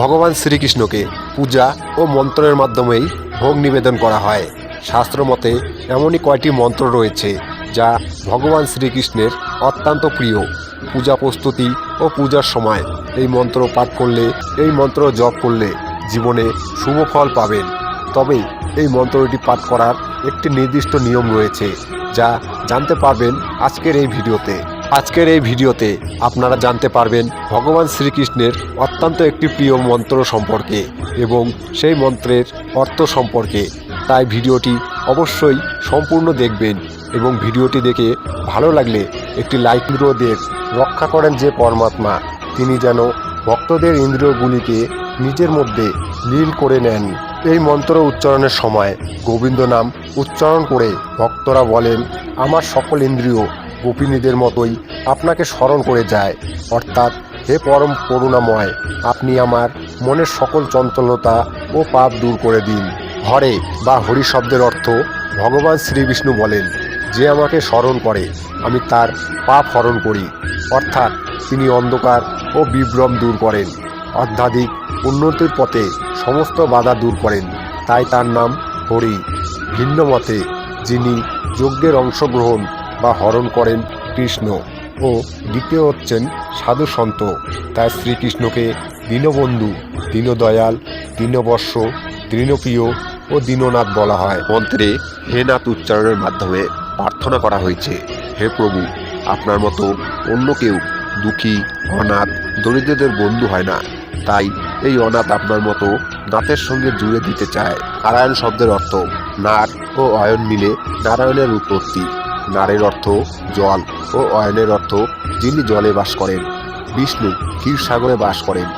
ভগবান শ্রীকৃষ্ণকে পূজা ও মন্ত্রের মাধ্যমেই ভোগ নিবেদন করা হয়। শাস্ত্র মতে এমনই কয়টি মন্ত্র রয়েছে যা ভগবান শ্রীকৃষ্ণের অত্যন্ত প্রিয়। পূজা প্রস্তুতি ও পূজার সময় এই মন্ত্র পাঠ করলে, এই মন্ত্র জপ করলে জীবনে শুভ ফল পাবেন। তবে এই মন্ত্রটি পাঠ করার একটি নির্দিষ্ট নিয়ম রয়েছে, যা জানতে পারবেন আজকের এই ভিডিওতে। আজকের এই ভিডিওতে আপনারা জানতে পারবেন ভগবান শ্রীকৃষ্ণের অত্যন্ত একটি প্রিয় মন্ত্র সম্পর্কে এবং সেই মন্ত্রের অর্থ সম্পর্কে। তাই ভিডিওটি অবশ্যই সম্পূর্ণ দেখবেন এবং ভিডিওটি দেখে ভালো লাগলে একটি লাইক দেন রক্ষা করেন যে পরমাত্মা, তিনি যেন ভক্তদের ইন্দ্রিয়গুলিকে নিজের মধ্যে লীল করে নেন। এই মন্ত্র উচ্চারণের সময় গোবিন্দ নাম উচ্চারণ করে ভক্তরা বলেন, আমার সকল ইন্দ্রিয় গোপিনীদের মতোই আপনাকে স্মরণ করে যায়। অর্থাৎ, হে পরম করুণাময়, আপনি আমার মনের সকল চঞ্চলতা ও পাপ দূর করে দিন। হরে বা হরি শব্দের অর্থ, ভগবান শ্রীবিষ্ণু বলেন, যে আমাকে স্মরণ করে, আমি তার পাপ হরণ করি। অর্থাৎ, তিনি অন্ধকার ও বিভ্রম দূর করেন। অধ্যাধিক উন্নতির পথে সমস্ত বাধা দূর করেন। তাই তার নাম হরি। ভিন্ন মতে যিনি যজ্ঞের অংশগ্রহণ বা হরণ করেন কৃষ্ণ ও দ্বিতীয় হচ্ছেন সাধু সন্ত। তাই শ্রীকৃষ্ণকে দীনবন্ধু, দীনদয়াল, দীনবর্ষ, দীনপ্রিয় ও দীননাথ বলা হয়। মন্ত্রে হে নাথ উচ্চারণের মাধ্যমে প্রার্থনা করা হয়েছে, হে প্রভু, আপনার মতো অন্য কেউ দুঃখী, অনাথ, দরিদ্রদের বন্ধু হয় না। তাই এই অনাথ আপনার মতো নাথের সঙ্গে জুড়ে দিতে চায়। নারায়ণ শব্দের অর্থ নার ও অয়ন মিলে নারায়ণের উৎপত্তি। নারের অর্থ জল ও অয়নের অর্থ যিনি জলে বাস করেন। বিষ্ণু ক্ষীরসাগরে বাস করেন।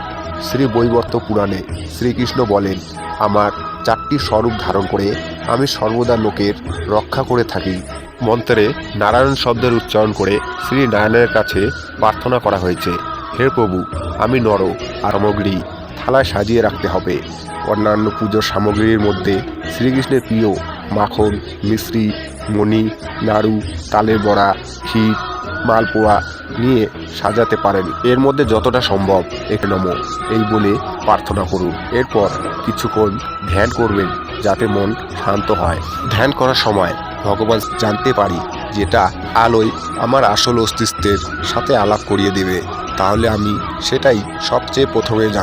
শ্রী বৈবর্ত পুরাণে শ্রীকৃষ্ণ বলেন, আমার চারটি স্বরূপ ধারণ করে আমি সর্বদা লোকের রক্ষা করে থাকি। মন্ত্রে নারায়ণ শব্দের উচ্চারণ করে শ্রী নারায়ণের কাছে প্রার্থনা করা হয়েছে, হে প্রভু, আমি নর আর সামগ্রী থালায় সাজিয়ে রাখতে হবে। অন্যান্য পুজোর সামগ্রীর মধ্যে শ্রীকৃষ্ণের প্রিয় মাখন, মিশ্রি মণি, নাড়ু, তালের বড়া, ক্ষীর, মালপোয়া নিয়ে সাজাতে পারেন। এর মধ্যে যতটা সম্ভব এক নম, এই বলে প্রার্থনা করুন। এরপর কিছুক্ষণ ধ্যান করবেন যাতে মন শান্ত হয়। ধ্যান করার সময় ভগবান জানতে পারি যেটা আলোয় আমার আসল অস্তিত্বের সাথে আলাপ করিয়ে দেবে। তাহলে আমি সেটাই সবচেয়ে প্রথমে জান